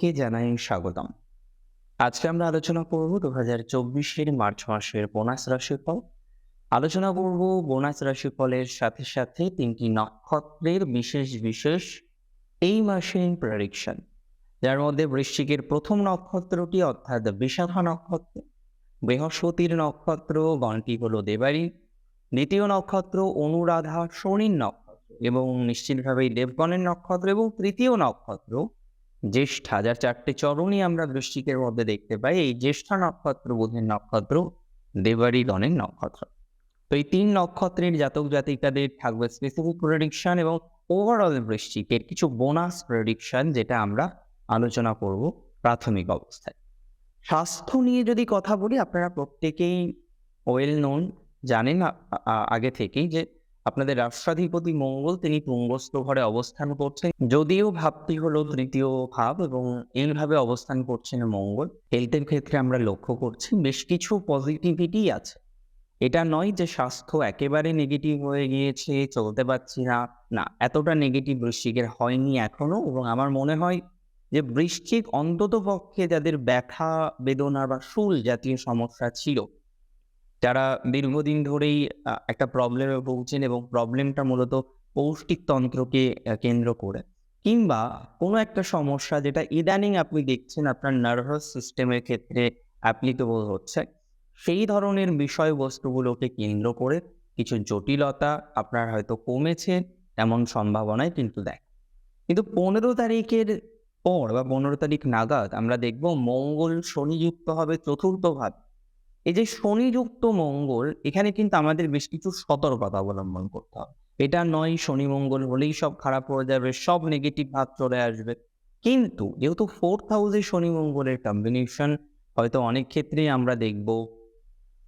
প্রত্যেককে জানাই স্বাগতম। আজকে আমরা আলোচনা করব দু হাজার চব্বিশের মার্চ মাসের বোনাস রাশিফল। আলোচনা করব বোনাস রাশিফলের সাথে সাথে তিনটি নক্ষত্রের বিশেষ বিশেষ এই মাসের প্রেডিকশন যার মধ্যে বৃশ্চিকের প্রথম নক্ষত্রটি অর্থাৎ বিশাখা নক্ষত্র, বৃহস্পতির নক্ষত্র, গণটি হল দেবারী, দ্বিতীয় নক্ষত্র অনুরাধা, শনির নক্ষত্র এবং নিশ্চিতভাবেই দেবগণের নক্ষত্র এবং তৃতীয় নক্ষত্র জ্যেষ্ঠা, যার চারটে চরণই আমরা বৃশ্চিকের মধ্যে দেখতে পাই, এই জ্যেষ্ঠা নক্ষত্র বুধের নক্ষত্র দেবারী গণের নক্ষত্র। তো এই তিন নক্ষত্রের জাতক জাতিকাদের থাকবে স্পেসিফিক প্রেডিকশন এবং ওভারঅল বৃশ্চিকের কিছু বোনাস প্রেডিকশন যেটা আমরা আলোচনা করব প্রাথমিক অবস্থায়। স্বাস্থ্য নিয়ে যদি কথা বলি, আপনারা প্রত্যেকেই ওয়েল নোন জানেন আগে থেকেই যে আপনাদের রাষ্ট্রাধিপতি মঙ্গল তিনি তুঙ্গস্থ ঘরে অবস্থান করছেন। যদিও ভাবটি হলো তৃতীয় ভাব এবং এইভাবে অবস্থান করছেন মঙ্গল। হেলথের ক্ষেত্রে আমরা লক্ষ্য করছি বেশ কিছু পজিটিভিটি আছে। এটা নয় যে স্বাস্থ্য একেবারে নেগেটিভ হয়ে গিয়েছে, চলতে পারছি না। না, এতটা নেগেটিভ বৃশ্চিকের হয়নি এখনও এবং আমার মনে হয় যে বৃশ্চিক অন্তত পক্ষে যাদের ব্যথা, বেদনা বা শুল জাতীয় সমস্যা ছিল যারা দীর্ঘদিন ধরেই একটা প্রবলেমে ভুগছেন এবং প্রবলেমটা মূলত পৌষ্টিক তন্ত্রকে কেন্দ্র করে। কিংবা কোনো একটা সমস্যা যেটা ইদানিং আপনি দেখছেন আপনার নার্ভাস সিস্টেমের ক্ষেত্রে অ্যাপ্লিকেবল হচ্ছে, সেই ধরনের বিষয়বস্তুগুলোকে কেন্দ্র করে কিছু জটিলতা আপনার হয়তো কমেছে এমন সম্ভাবনায় কিন্তু দেখ। কিন্তু পনেরো তারিখের পর বা পনেরো তারিখ নাগাদ আমরা দেখব মঙ্গল শনিযুক্ত হবে চতুর্থ ভাব। এই যে শনিযুক্ত মঙ্গল, এখানে কিন্তু আমাদের বেশ কিছু সতর্কতা অবলম্বন করতে হবে। এটা নয় শনি মঙ্গল হলেই সব খারাপ হয়ে যাবে, সব নেগেটিভ ভাব চলে আসবে। কিন্তু যেহেতু ফোর্থ হাউসে শনি মঙ্গলের কম্বিনেশন হয়তো অনেক ক্ষেত্রেই আমরা দেখব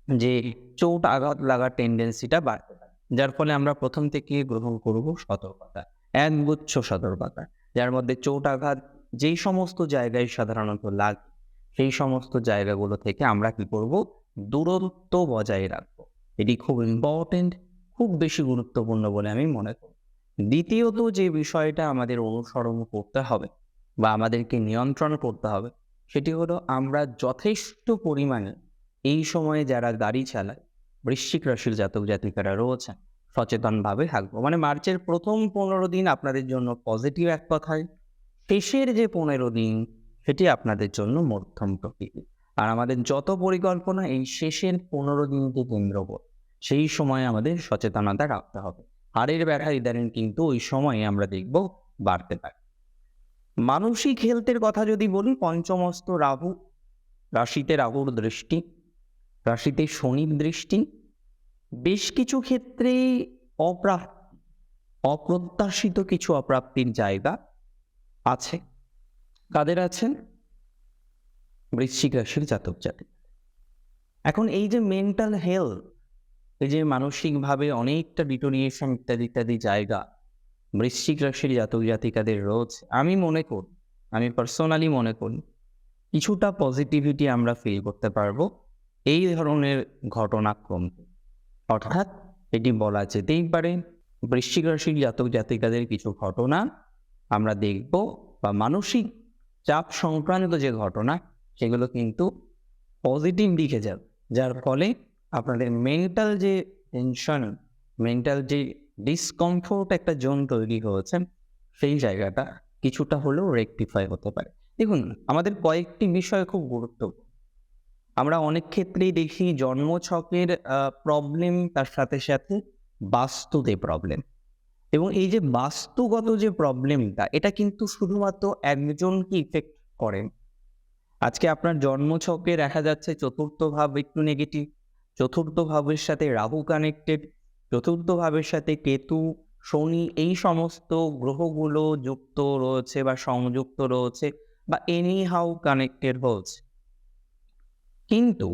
যে চোট আঘাত লাগার টেন্ডেন্সিটা বাড়তে পারে। যার ফলে আমরা প্রথম থেকে গ্রহণ করব সতর্কতা, একগুচ্ছ সতর্কতা, যার মধ্যে চোট আঘাত যেই সমস্ত জায়গায় সাধারণত লাগে, সেই সমস্ত জায়গাগুলো থেকে আমরা কি করব দূরত্ব বজায় রাখব। এটি খুব ইম্পর্টেন্ট খুব বেশি গুরুত্বপূর্ণ বলে আমি মনে করি। দ্বিতীয়ত যে বিষয়টা আমাদের অনুসরণ করতে হবে বা আমাদেরকে নিয়ন্ত্রণ করতে হবে, সেটি হলো আমরা যথেষ্ট পরিমাণে এই সময়ে যারা গাড়ি চালায়, বৃশ্চিক রাশির জাতক জাতিকারা রয়েছেন, সচেতনভাবে থাকব। মানে মার্চের প্রথম পনেরো দিন আপনাদের জন্য পজিটিভ এক কথায়, শেষের যে পনেরো দিন, সেটি আপনাদের জন্য মধ্যম প্রকৃতি আর আমাদের যত পরিকল্পনা এই শেষের পনেরো দিনকে কেন্দ্র করে, সেই সময় আমাদের সচেতনতা রাখতে হবে। হাড়ের ব্যথা ইদানিং কিন্তু ওই সময়ে আমরা দেখব বাড়তে পারে। মানসিক হেলথের কথা যদি বলি, পঞ্চমস্ত রাহু, রাশিতে রাহুর দৃষ্টি, রাশিতে শনির দৃষ্টি, বেশ কিছু ক্ষেত্রে অপ্রাপ্তি, অপ্রত্যাশিত কিছু অপ্রাপ্তির জায়গা আছে। কাদের আছেন বৃশ্চিক রাশির জাতক জাতিক এখন এই যে মেন্টাল হেলথ এই যে মানসিকভাবে অনেকটা ডিটোনিয়েশন ইত্যাদি ইত্যাদি জায়গা, বৃশ্চিক রাশির জাতক জাতিকাদের রয়েছে আমি মনে করি, আমি পার্সোনালি মনে করি, কিছুটা পজিটিভিটি আমরা ফিল করতে পারব এই ধরনের ঘটনাক্রম অর্থাৎ এটি বলা যেতেই পারে, বৃশ্চিক রাশির জাতক জাতিকাদের কিছু ঘটনা আমরা দেখব বা মানসিক চাপ সংক্রান্ত যে ঘটনা সেগুলো কিন্তু পজিটিভ দিকে যাবে। যার ফলে আপনাদের মেন্টাল যে টেনশন মেন্টাল যে ডিসকমফোর্ট একটা জোন তৈরি হয়েছে সেই জায়গাটা কিছুটা হলেও রেকটিফাই হতে পারে। দেখুন আমাদের কয়েকটি বিষয় খুব গুরুত্বপূর্ণ। আমরা অনেক ক্ষেত্রেই দেখি জন্মছকের প্রবলেম তার সাথে সাথে বাস্তুতে প্রবলেম এবং এই যে বাস্তুগত যে প্রবলেমটা এটা কিন্তু শুধুমাত্র একজনকে ইফেক্ট করেন আজকে আপনার জন্মছকে দেখা যাচ্ছে চতুর্থ ভাব একটু নেগেটিভ চতুর্থ ভাবের সাথে রাহু কানেক্টেড চতুর্থ ভাবের সাথে কেতু, শনি এই সমস্ত গ্রহগুলো যুক্ত রয়েছে বা সংযুক্ত রয়েছে বা এনি হাউ কানেক্টেড হচ্ছে কিন্তু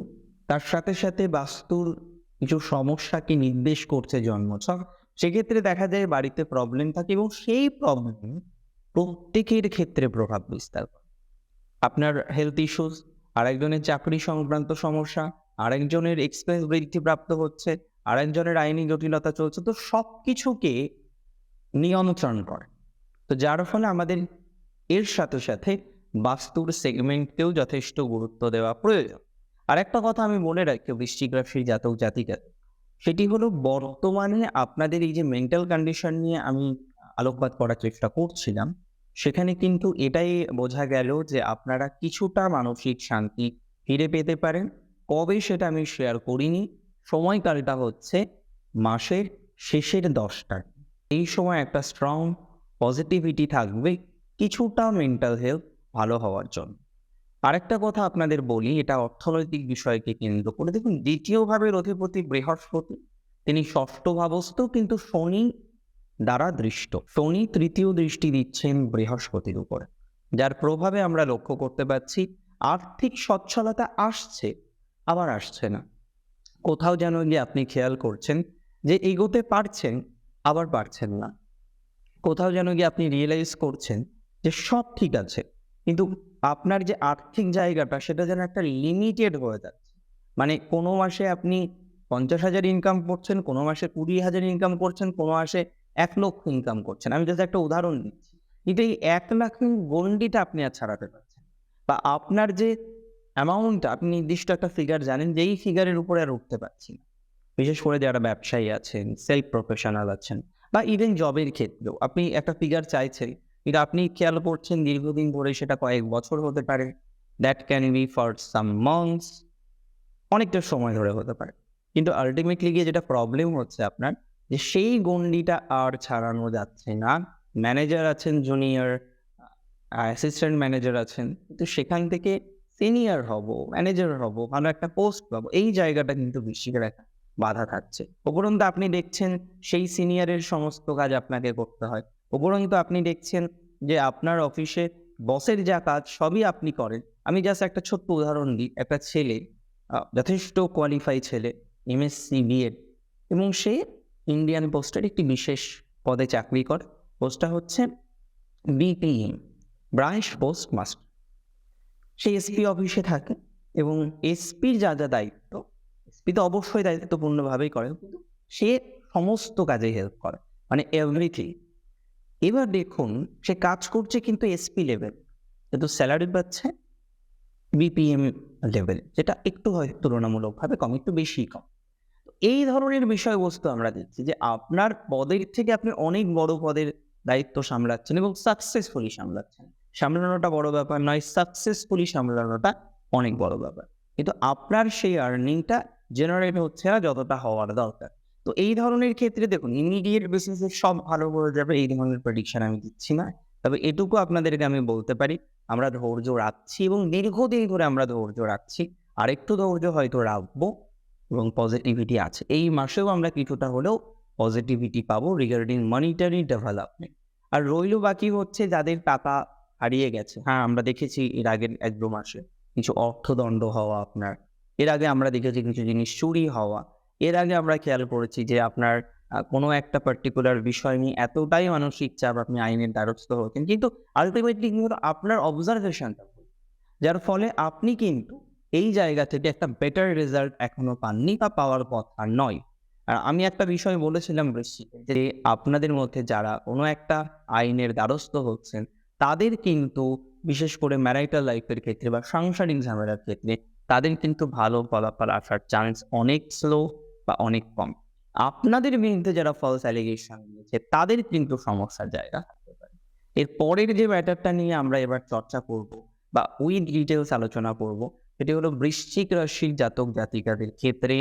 তার সাথে সাথে বাস্তুর কিছু সমস্যাকে নির্দেশ করছে জন্মছক। সেক্ষেত্রে দেখা যায় বাড়িতে প্রবলেম থাকে এবং সেই প্রবলেম প্রত্যেকের ক্ষেত্রে প্রভাব বিস্তার করে। আপনার হেলথ ইস্যুস আরেকজনের চাকরি সংক্রান্ত সমস্যা, আরেকজনের এক্সপেন্স বৃদ্ধি প্রাপ্ত হচ্ছে, আরেকজনের আইনি জটিলতা চলছে, তো সব কিছুকে নিয়ন্ত্রণ করে। তো যার ফলে আমাদের এর সাথে সাথে বাস্তুর সেগমেন্টকেও যথেষ্ট গুরুত্ব দেওয়া প্রয়োজন। আর একটা কথা আমি মনে রাখি বৃশ্চিক রাশির জাতক জাতিকাদের, সেটি হলো বর্তমানে আপনাদের এই যে মেন্টাল কন্ডিশন নিয়ে আমি আলোকপাত করার চেষ্টা করছিলাম সেখানে কিন্তু এটাই বোঝা গেল যে আপনারা কিছুটা মানসিক শান্তি ফিরে পেতে পারেন। কবে সেটা আমি শেয়ার করিনি। সময়কালটা হচ্ছে মাসের শেষের দশটা। এই সময় একটা স্ট্রং পজিটিভিটি থাকবে, কিছুটা মেন্টাল হেলথ ভালো হওয়ার জন্য। আরেকটা কথা আপনাদের বলি, এটা অর্থনৈতিক বিষয়কে কেন্দ্র করে। দেখুন দ্বিতীয় ভাবের অধিপতি বৃহস্পতি, তিনি ষষ্ঠ ভাবস্থ, কিন্তু শনি দ্বারা দৃষ্ট। শনি তৃতীয় দৃষ্টি দিচ্ছেন বৃহস্পতির উপরে, যার প্রভাবে আমরা লক্ষ্য করতে পারছি আর্থিক সচ্ছলতা আসছে, আবার আসছে না। কোথাও যেন গিয়ে আপনি খেয়াল করছেন যে এগোতে পারছেন, আবার পারছেন না। কোথাও যেন গিয়ে আপনি রিয়েলাইজ করছেন যে সব ঠিক আছে, কিন্তু আপনার যে আর্থিক জায়গাটা সেটা যেন একটা লিমিটেড হয়ে যাচ্ছে। মানে কোনো মাসে আপনি পঞ্চাশ হাজার ইনকাম করছেন, কোনো মাসে কুড়ি হাজার ইনকাম করছেন, কোনো মাসে এক লক্ষ ইনকাম করছেন। আমি জাস্ট একটা উদাহরণ দিচ্ছি কিন্তু এই এক লাখ গন্ডিটা আপনি আর ছাড়াতে পারছেন বা আপনার যে অ্যামাউন্টটা আপনি নির্দিষ্ট একটা ফিগার জানেন যে এই ফিগারের উপরে আর উঠতে পারছি না। বিশেষ করে যারা ব্যবসায়ী আছেন সেলফ প্রফেশনাল আছেন বা ইভেন জবের ক্ষেত্রেও আপনি একটা ফিগার চাইছেন, কিন্তু আপনি খেয়াল করছেন দীর্ঘদিন ধরে সেটা কয়েক বছর হতে পারে। That can be for some months অনেকটা সময় ধরে হতে পারে। কিন্তু আলটিমেটলি গিয়ে যেটা প্রবলেম হচ্ছে আপনার যে সেই গন্ডিটা আর ছাড়ানো যাচ্ছে না। ম্যানেজার আছেন জুনিয়র অ্যাসিস্ট্যান্ট ম্যানেজার আছেন কিন্তু সেখান থেকে সিনিয়র হব ম্যানেজার হব, ভালো একটা পোস্ট পাবো, এই জায়গাটা কিন্তু বৃশ্চিকের একটা বাধা থাকছে। উপরন্তু আপনি দেখছেন সেই সিনিয়রের সমস্ত কাজ আপনাকে করতে হয়। উপরন্তু আপনি দেখছেন যে আপনার অফিসে বসের যা কাজ সবই আপনি করেন। আমি জাস্ট একটা ছোট্ট উদাহরণ দিই, একটা ছেলে যথেষ্ট কোয়ালিফাই ছেলে এমএসসি বিএড এবং সে ইন্ডিয়ান পোস্টের একটি বিশেষ পদে চাকরি করে। পোস্টটা হচ্ছে বিপিএম ব্রাঞ্চ পোস্ট মাস্টার সে এসপি অফিসে থাকে এবং এসপির যা যা দায়িত্ব এসপি তো অবশ্যই দায়িত্বপূর্ণভাবেই করে, কিন্তু সে সমস্ত কাজে হেল্প করে মানে এভরিথিং এবার দেখুন, সে কাজ করছে কিন্তু এসপি লেভেল কিন্তু স্যালারি পাচ্ছে বিপিএম লেভেল যেটা একটু হয় তুলনামূলকভাবে কম, একটু বেশি কম। এই ধরনের বিষয়বস্তু আমরা দেখছি যে আপনার পদের থেকে আপনি অনেক বড় পদের দায়িত্ব সামলাচ্ছেন এবং সাকসেসফুলি সামলাচ্ছেন। সামলানোটা বড় ব্যাপার নয় সাকসেসফুলি সামলানোটা অনেক বড় ব্যাপার। কিন্তু আপনার সেই আর্নিংটা জেনারেট হচ্ছে না যতটা হওয়ার দরকার। তো এই ধরনের ক্ষেত্রে দেখুন ইমিডিয়েট বেসিসে সব ভালো করে যাবে, এই ধরনের প্রেডিকশন আমি দিচ্ছি না। তবে এটুকু আপনাদেরকে আমি বলতে পারি, আমরা ধৈর্য রাখছি এবং দীর্ঘদিন ধরে আমরা ধৈর্য রাখছি। আরেকটু ধৈর্য হয়তো রাখব। এবং পজিটিভিটি আছে। এই মাসেও আমরা কিছুটা হলেও পজিটিভিটি পাবো রিগার্ডিং মনিটারি ডেভেলপমেন্ট আর রইল বাকি হচ্ছে যাদের টাকা হারিয়ে গেছে। হ্যাঁ আমরা দেখেছি এর আগের এক দু মাসে কিছু অর্থদণ্ড হওয়া আপনার, এর আগে আমরা দেখেছি কিছু জিনিস চুরি হওয়া, এর আগে আমরা খেয়াল করেছি যে আপনার কোনো একটা পার্টিকুলার বিষয় নিয়ে এতটাই মানসিক চাপ আপনি আইনের দ্বারস্থ হতেন কিন্তু আলটিমেটলি কিন্তু আপনার অবজারভেশনটা যার ফলে আপনি কিন্তু এই জায়গা থেকে একটা বেটার রেজাল্ট এখনও পাননি বা পাওয়ার কথা নয়। আর আমি একটা বিষয় বলেছিলাম বৃশ্চিকে যে আপনাদের মধ্যে যারা কোনো একটা আইনের দ্বারস্থ হচ্ছেন, তাদের কিন্তু বিশেষ করে ম্যারাইটাল লাইফের ক্ষেত্রে বা সাংসারিক ঝামেলার ক্ষেত্রে তাদের কিন্তু ভালো ফলাফল আসার চান্স অনেক স্লো বা অনেক কম। আপনাদের বিরুদ্ধে যারা ফলস অ্যালিগেশন দিয়েছে, তাদের কিন্তু সমস্যার জায়গা এর পরের যে ব্যাটারটা নিয়ে আমরা এবার চর্চা করব বা উইথ ডিটেলস আলোচনা করব সেটি হলো বৃশ্চিক রাশির জাতক জাতিকাদের ক্ষেত্রে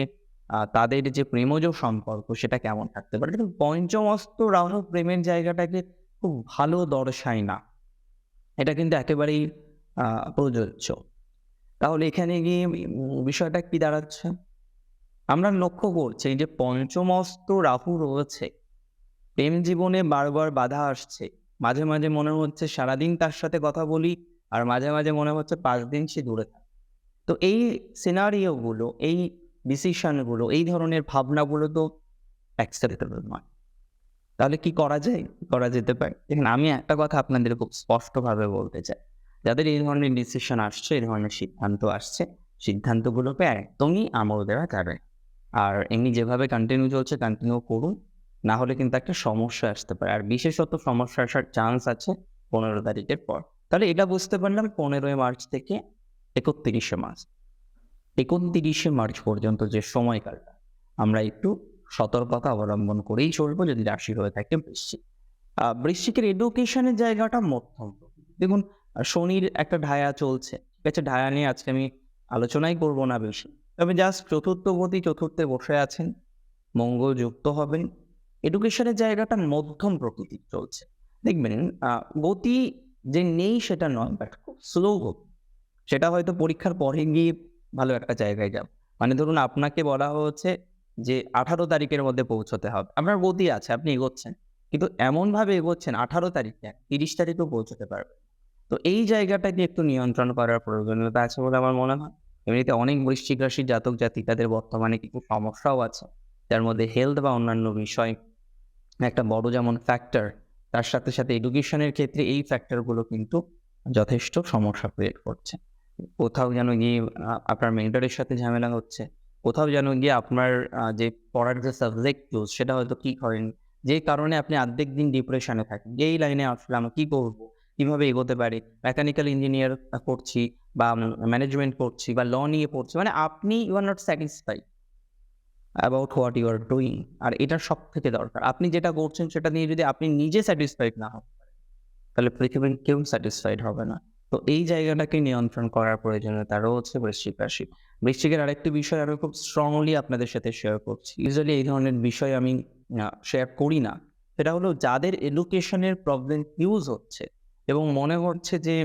তাদের যে প্রেমজ সম্পর্ক সেটা কেমন থাকতে পারে? কিন্তু পঞ্চমস্ত রাহু প্রেমের জায়গাটাকে খুব ভালো দর্শায় না। এটা কিন্তু একেবারেই প্রযোজ্য। তাহলে এখানে গিয়ে বিষয়টা কি দাঁড়াচ্ছে? আমরা লক্ষ্য করছি যে পঞ্চমস্ত রাহু রয়েছে। প্রেম জীবনে বারবার বাধা আসছে। মাঝে মাঝে মনে হচ্ছে সারাদিন তার সাথে কথা বলি, আর মাঝে মাঝে মনে হচ্ছে পাঁচ দিন সে দূরে থাকে। তো এই সিনারিওগুলো এই ডিসিশনগুলো এই ধরনের ভাবনাগুলো তো অ্যাকসেপ্টেবল নয়। তাহলে কি করা যায়? করা যেতে পারে? দেখুন, আমি একটা কথা আপনাদের খুব স্পষ্টভাবে বলতে চাই। যাদের এই ধরনের ডিসিশন আসছে, এই ধরনের সিদ্ধান্ত আসছে, সিদ্ধান্তগুলোকে একদমই আমল দেওয়া যাবে আর এমনি যেভাবে কন্টিনিউ চলছে কন্টিনিউ করুন। না হলে কিন্তু একটা সমস্যা আসতে পারে। আর বিশেষত সমস্যা আসার চান্স আছে পনেরো তারিখের পর। তাহলে এটা বুঝতে পারলাম পনেরোই মার্চ থেকে একত্রিশে মার্চ। একত্রিশে মার্চ পর্যন্ত যে সময়কালটা, আমরা একটু সতর্কতা অবলম্বন করেই চলবো যদি রাশি হয়ে থাকে বৃশ্চিক। বৃশ্চিকের এডুকেশনের জায়গাটা মধ্যম। দেখুন শনির একটা ঢায়া চলছে, ঠিক আছে? ঢায়া নিয়ে আজকে আমি আলোচনাই করব না বেশি। তবে জাস্ট চতুর্থপতি চতুর্থে বসে আছেন, মঙ্গল যুক্ত হবেন। এডুকেশনের জায়গাটা মধ্যম প্রকৃতির চলছে। দেখবেন গতি যে নেই সেটা নয় বাট খুব স্লো গতি। সেটা হয়তো পরীক্ষার পরে গিয়ে ভালো একটা জায়গায় যাব। মানে ধরুন আপনাকে বলা হচ্ছে যে আঠারো তারিখের মধ্যে পৌঁছতে হবে। আপনার গতি আছে, আপনি এগোচ্ছেন। কিন্তু এমনভাবে এগোচ্ছেন আঠারো তারিখে তিরিশ তারিখেও পৌঁছতে পারবে তো এই জায়গাটাকে একটু নিয়ন্ত্রণ করার প্রয়োজনীয়তা আছে বলে আমার মনে হয়। এমনিতে অনেক বৃশ্চিক রাশির জাতক জাতিকাদের বর্তমানে কিছু সমস্যাও আছে। যার মধ্যে হেলথ বা অন্যান্য বিষয় একটা বড় যেমন ফ্যাক্টর তার সাথে সাথে এডুকেশনের ক্ষেত্রে এই ফ্যাক্টরগুলো কিন্তু যথেষ্ট সমস্যা ক্রিয়েট করছে। কোথাও যেন গিয়ে আপনার মেন্টরের সাথে ঝামেলা হচ্ছে, কোথাও যেন গিয়ে আপনার যে পড়ার যে সাবজেক্ট চুজ সেটা হয়তো কি করেন, যে কারণে আপনি অর্ধেক দিন ডিপ্রেশনে থাকেন এই লাইনে আসলাম কি করব, কীভাবে এগোতে পারি মেকানিক্যাল ইঞ্জিনিয়ার করছি বা ম্যানেজমেন্ট করছি বা ল নিয়ে পড়ছি মানে আপনি you are not satisfied about what you are doing আর এটা সব থেকে দরকার। আপনি যেটা করছেন, সেটা নিয়ে যদি আপনি নিজে স্যাটিসফাইড না হন, তাহলে পৃথিবীর কেউ স্যাটিসফাইড হবে না। তো এই জায়গাটাকে নিয়ন্ত্রণ করার প্রয়োজনীয়তা রয়েছে বৃশ্চিক রাশি। বৃশ্চিকের আরেকটি বিষয় আমি খুব স্ট্রংলি আপনাদের সাথে শেয়ার করছি। ইউজুয়ালি এই ধরনের বিষয় আমি শেয়ার করি না। সেটা হলো যাদের এডুকেশনের প্রবলেম ইউজ হচ্ছে এবং মনে হচ্ছে যে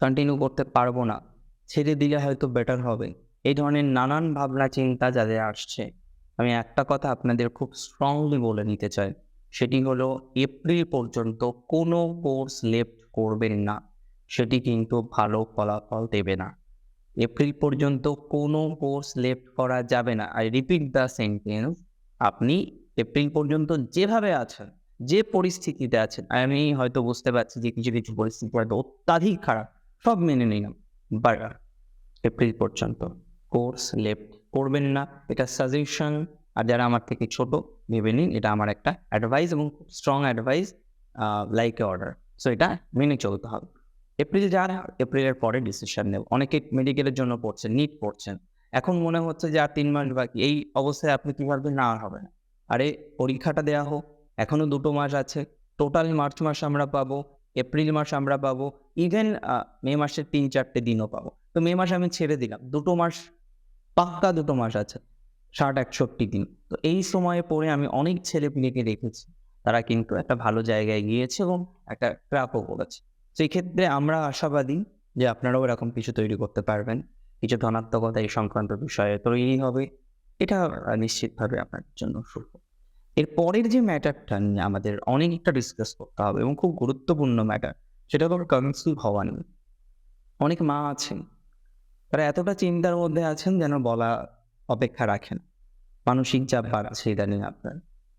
কন্টিনিউ করতে পারব না, ছেড়ে দিলে হয়তো বেটার হবে। এই ধরনের নানান ভাবনা চিন্তা যাদের আসছে, আমি একটা কথা আপনাদের খুব স্ট্রংলি বলে নিতে চাই। সেটি হলো এপ্রিল পর্যন্ত কোনো কোর্স লেফট করবেন না। সেটি কিন্তু ভালো ফলাফল দেবে না। এপ্রিল পর্যন্ত কোনো কোর্স লেফট করা যাবে না। আই রিপিট দ্য সেন্টেন্স আপনি এপ্রিল পর্যন্ত যেভাবে আছেন, যে পরিস্থিতিতে আছেন, আমি হয়তো বুঝতে পারছি যে কিছু কিছু পরিস্থিতি হয়তো অত্যাধিক খারাপ, সব মেনে নিলাম। বাট এপ্রিল পর্যন্ত কোর্স লেফট করবেন না। এটা সাজেশন আর যারা আমার থেকে ছোট, ভেবে নিন, এটা আমার একটা অ্যাডভাইস এবং strong advice like a order so এটা মেনে চলতে হবে। এপ্রিল যারা এপ্রিলের পরে ডিসিশন নেব। অনেকে মেডিকেলের জন্য পড়ছেন নিট পড়ছেন। এখন মনে হচ্ছে যে আর তিন মাস বাকি। এই অবস্থায় আপনি কি পারবেন না, আর হবে না। আরে, পরীক্ষাটা দেওয়া হোক। এখনও দুটো মাস আছে। টোটাল মার্চ মাস আমরা পাবো এপ্রিল মাস আমরা পাবো। ইভেন মে মাসের তিন চারটে দিনও পাবো। তো মে মাস আমি ছেড়ে দিলাম। দুটো মাস, পাক্কা দুটো মাস আছে। ষাট, একষট্টি দিন। তো এই সময়ে পড়ে আমি অনেক ছেলে পিলেকে দেখেছি। তারা কিন্তু একটা ভালো জায়গায় গিয়েছে এবং একটা ক্রাপও করেছে। সেই ক্ষেত্রে আমরা আশাবাদী যে আপনারাও এরকম কিছু তৈরি করতে পারবেন, কিছু ধনাত্মকতা এই সংক্রান্ত বিষয়ে। তৈরি হবে, এটা নিশ্চিতভাবে আপনার জন্য শুভ। এর পরের যে ম্যাটারটা নিয়ে আমাদের অনেকটা ডিসকাস করতে হবে এবং খুব গুরুত্বপূর্ণ ম্যাটার, সেটা হলো কনসিভ হওয়া নিয়ে অনেক মা আছেন, তারা এতটা চিন্তার মধ্যে আছেন যেন বলা অপেক্ষা রাখেন। মানসিক চাপ বাড়ছে ইদানিং আপনার,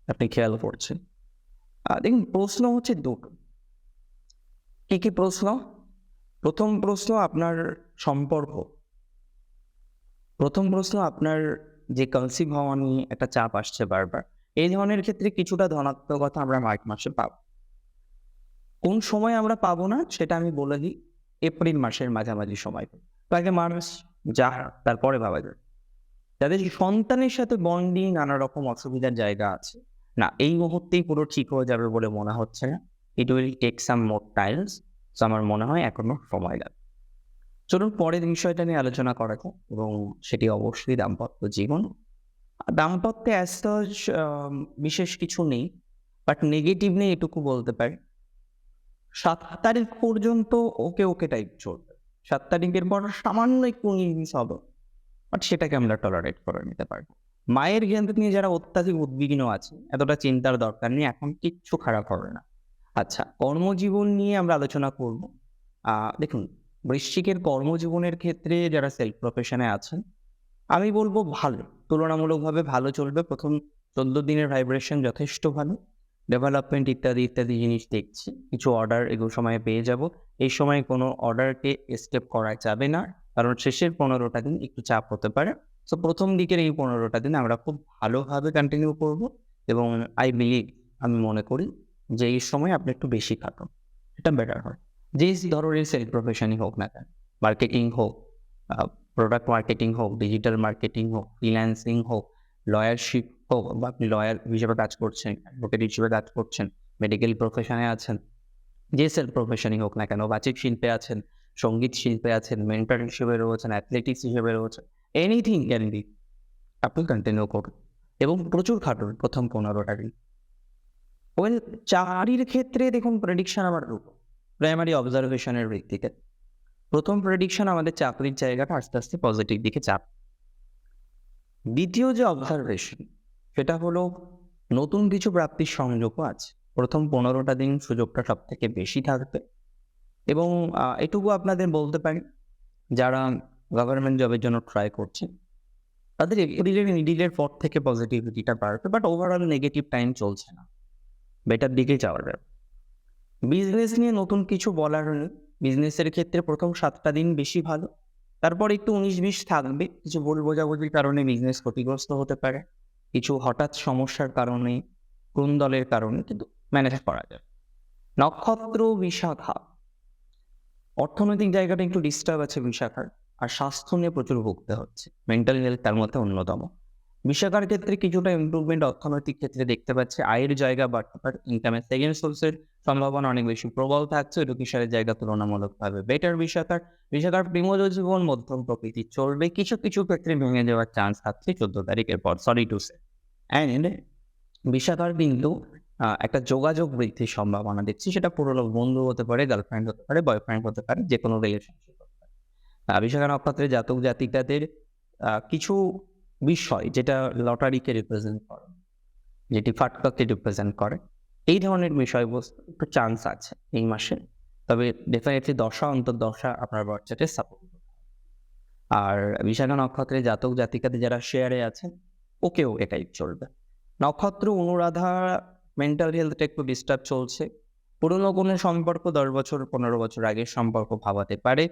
আপনি খেয়াল করছেন। দেখুন, প্রশ্ন হচ্ছে দুটো। কি কি প্রশ্ন? প্রথম প্রশ্ন আপনার সম্পর্ক। প্রথম প্রশ্ন আপনার যে কনসিভ হওয়া নিয়ে একটা চাপ আসছে বারবার, এই ধরনের ক্ষেত্রে কিছুটা ধনাত্মকতা আমরা মার্চ মাসে পাবো। কোন সময় আমরা পাবো না, সেটা আমি বলে দিই, এপ্রিল মাসের মাঝামাঝি সময়। তো আগে মার্চ যা, তারপরে ভাবা যায়। যাদের সন্তানের সাথে বন্ডিং নানা রকম অসুবিধার জায়গা আছে, না, এই মুহূর্তেই পুরো ঠিক হয়ে যাবে বলে মনে হচ্ছে না। It will take some more times তো আমার মনে হয় এখনও সময় লাগবে। চলুন পরের বিষয়টা নিয়ে আলোচনা করা যাক এবং সেটি অবশ্যই দাম্পত্য জীবন। দাম্পত্যে অ্যাজ বিশেষ কিছু নেই বাট নেগেটিভ নেই এটুকু বলতে পারি। সাত তারিখ পর্যন্ত ওকে ওকে টাইপ চলবে। সাত তারিখের পর সামান্য একটু ইংলিশ হবে বাট সেটাকে আমরা টলারেট করে নিতে পারব। মায়ের জ্ঞান নিয়ে যারা অত্যাধিক উদ্বিগ্ন আছে, এতটা চিন্তার দরকার নেই, এখন কিচ্ছু খারাপ হবে না। আচ্ছা কর্মজীবন নিয়ে আমরা আলোচনা করব। দেখুন, বৃশ্চিকের কর্মজীবনের ক্ষেত্রে যারা সেলফ প্রফেশনে আছেন, আমি বলব ভালো, তুলনামূলকভাবে ভালো চলবে। প্রথম চোদ্দ দিনের ভাইব্রেশন যথেষ্ট ভালো। ডেভেলপমেন্ট ইত্যাদি ইত্যাদি জিনিস দেখছি। কিছু অর্ডার এগুলো সময়ে পেয়ে যাব। এই সময় কোনো অর্ডারকে স্টেপ করা যাবে না। কারণ শেষের পনেরোটা দিন একটু চাপ হতে পারে। সো প্রথম দিকের এই পনেরোটা দিন আমরা খুব ভালোভাবে কন্টিনিউ করব এবং আই বিলিভ আমি মনে করি যে এই সময় আপনি একটু বেশি কাটুন। এটা বেটার হয়। যে ধরনের সেল প্রফেশনই হোক না কেন মার্কেটিং হোক প্রোডাক্ট মার্কেটিং হোক ডিজিটাল মার্কেটিং হোক ফ্রিল্যান্সিং হোক লয়ারশিপ হোক, বা আপনি লয়ার হিসেবে কাজ করছেন অ্যাডভোকেট হিসেবে কাজ করছেন মেডিকেল প্রফেশনে আছেন, যে সেল প্রফেশনই হোক না কেন, বাচিক শিল্পে আছেন, সংগীত শিল্পে আছেন মেন্টার হিসেবে রয়েছেন অ্যাথলেটিক্স হিসেবে রয়েছেন এনিথিং ক্যান বি আপনি কন্টিনিউ করুন। এবং প্রচুর খাটুন প্রথম পনেরোটা দিন ওয়েল চাকরির ক্ষেত্রে দেখুন প্রেডিকশন আমার দুটো প্রাইমারি অবজারভেশনের ভিত্তিতে প্রথম প্রেডিকশন আমাদের চাকরির জায়গাটা আস্তে আস্তে পজিটিভ দিকে চাপ দ্বিতীয় যে অবজারভেশন সেটা হলো নতুন কিছু প্রাপ্তির সংযোগও আছে। প্রথম পনেরোটা দিন সুযোগটা সব থেকে বেশি থাকবে। এবং এটুকু আপনাদের বলতে পারি, যারা গভর্নমেন্ট জবের জন্য ট্রাই করছেন, তাদের এপ্রিলের মিডিলের পর থেকে পজিটিভিটিটা বাড়বে বাট ওভারঅল নেগেটিভ টাইম চলছে না। বেটার দিকে যাওয়া যাওয়ার বিজনেস নিয়ে নতুন কিছু বলার নেই বিজনেসের ক্ষেত্রে প্রথম সাতটা দিন বেশি ভালো। তারপর একটু উনিশ বিশ থাকবে। কিছু ভুল বোঝাবুঝির কারণে বিজনেস ক্ষতিগ্রস্ত হতে পারে। কিছু হঠাৎ সমস্যার কারণে, কোন দলের কারণে কিন্তু ম্যানেজ করা যায়। নক্ষত্র বিশাখা। অর্থনৈতিক জায়গাটা একটু ডিস্টার্ব আছে বিশাখার। আর স্বাস্থ্য নিয়ে প্রচুর ভুগতে হচ্ছে। মেন্টাল হেলথ তার মধ্যে অন্যতম। বিশাখার ক্ষেত্রে কিছুটা ইম্প্রুভমেন্ট অর্থনৈতিক ক্ষেত্রে দেখতে পাচ্ছে। আয়ের জায়গা বাড়তে পারে ইনকামের সেকেন্ড সোর্সের সম্ভাবনা অনেক বেশি প্রবল থাকছে এডুকেশনের জায়গা তুলনামূলকভাবে। বেটার বিশাখার বিশাখার প্রিমোজ জীবন, মধ্যম প্রকৃতি চলবে, কিছু কিছু ক্ষেত্রে ভেঙে যাওয়ার চান্স থাকছে চোদ্দ তারিখের পর সরি টু সে অ্যান্ড বিশাখার কিন্তু একটা যোগাযোগ বৃদ্ধির সম্ভাবনা দেখছি সেটা পুরোনো বন্ধু হতে পারে গার্লফ্রেন্ড হতে পারে বয়ফ্রেন্ড হতে পারে যে কোনো রিলেশনশিপ হতে পারে। বিশাখা নক্ষত্রের জাতক জাতিকাদের কিছু বিষয় যেটা লটারিকে রিপ্রেজেন্ট করে যেটি ফাটকাকে রিপ্রেজেন্ট করে, এই ধরনের বিষয়বস্তু একটু চান্স আছে এই মাসে। তবে ডেফিনেটলি দশা অন্তর দশা আপনার বাচ্চাকে সাপোর্ট আর বিশাখা নক্ষত্রে জাতক জাতিকাতে যারা শেয়ারে আছেন, ওকেও এটাই চলবে। নক্ষত্র অনুরাধা মেন্টাল হেলথটা একটু ডিস্টার্ব চলছে। পুরনো কোনো সম্পর্ক দশ বছর, পনেরো বছর আগের সম্পর্ক ভাবাতে পারে।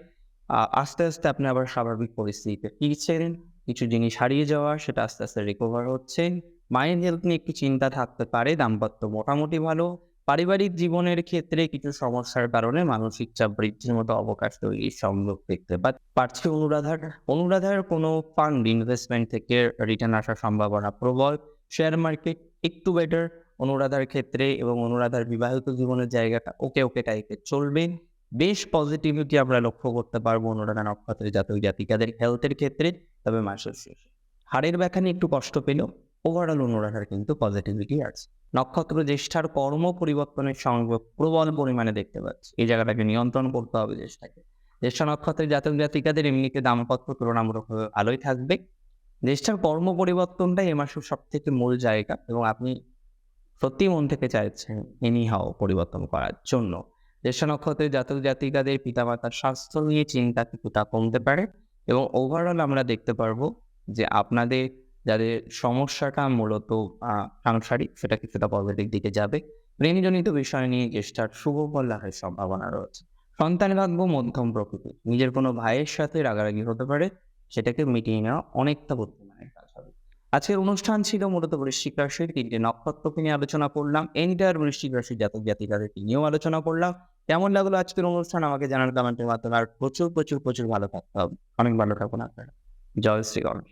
আস্তে আস্তে আপনি আবার স্বাভাবিক পরিস্থিতিতে ফিরছেন। কিছু জিনিস হারিয়ে যাওয়া, সেটা আস্তে আস্তে রিকভার হচ্ছে। মায়ের হেলথ নিয়ে একটু চিন্তা থাকতে পারে, দাম্পত্য মোটামুটি ভালো। পারিবারিক জীবনের ক্ষেত্রে কিছু সমস্যার কারণে মানসিক চাপ বৃদ্ধির মতো অবকাশ তৈরির সম্ভব দেখতে পা- পাচ্ছি অনুরাধার অনুরাধার কোনো ফান্ড ইনভেস্টমেন্ট থেকে রিটার্ন আসার সম্ভাবনা প্রবল। শেয়ার মার্কেট একটু বেটার অনুরাধার ক্ষেত্রে এবং অনুরাধার বিবাহিত জীবনের জায়গাটা ওকে ওকে টাইপের চলবে। বেশ পজিটিভিটি আমরা লক্ষ্য করতে পারব অনুরাধা নক্ষত্রের জাতক জাতিকাদের হেলথের ক্ষেত্রে। তবে মাসের শেষে হাড়ের ব্যথা একটু কষ্ট পেলেও ওভারঅল অনুরাধার কিন্তু পজিটিভিটি আছে। নক্ষত্র জ্যেষ্ঠার কর্ম পরিবর্তনের সঙ্গে প্রবল পরিমাণে দেখতে পাচ্ছি। এই জায়গাটাকে নিয়ন্ত্রণ করতে হবে জ্যেষ্ঠাকে। জ্যেষ্ঠ নক্ষত্রের জাতক জাতিকাদের এমনিতে দাম্পত্য তুলনামূলকভাবে ভালোই থাকবে। জ্যেষ্ঠার কর্ম পরিবর্তনটাই এ মাসের সব থেকে মূল জায়গা এবং আপনি সত্যি মন থেকে চাইছেন এনি হাও পরিবর্তন করার জন্য। জ্যেষ্ঠ নক্ষত্রের জাতক জাতিকাদের পিতামাতার স্বাস্থ্য নিয়ে চিন্তা কিছুটা কমতে পারে এবং ওভারঅল আমরা দেখতে পারব যে আপনাদের যাদের সমস্যাটা মূলত সাংসারিক সেটা কিছুটা পজিটিভ দিকে যাবে। প্রেমজনিত বিষয় নিয়ে জ্যেষ্ঠার শুভ ফল লাভের সম্ভাবনা রয়েছে। সন্তান ভাগ্য মধ্যম প্রকৃতি নিজের কোনো ভাইয়ের সাথে রাগারাগি হতে পারে, সেটাকে মিটিয়ে নেওয়া অনেকটা বুদ্ধিমানের। আজকের অনুষ্ঠান ছিল মূলত বৃশ্চিক রাশির তিনটে নক্ষত্রকে নিয়ে আলোচনা করলাম। এন্টায়ার বৃশ্চিক রাশির জাতক জাতিকাদেরকে নিয়েও আলোচনা করলাম। কেমন লাগল আজকের অনুষ্ঠান আমাকে জানার কমেন্টের মাধ্যমে। আর প্রচুর প্রচুর প্রচুর ভালো থাকতে হবে। অনেক ভালো থাকুন আপনারা। জয় শ্রী গণেশ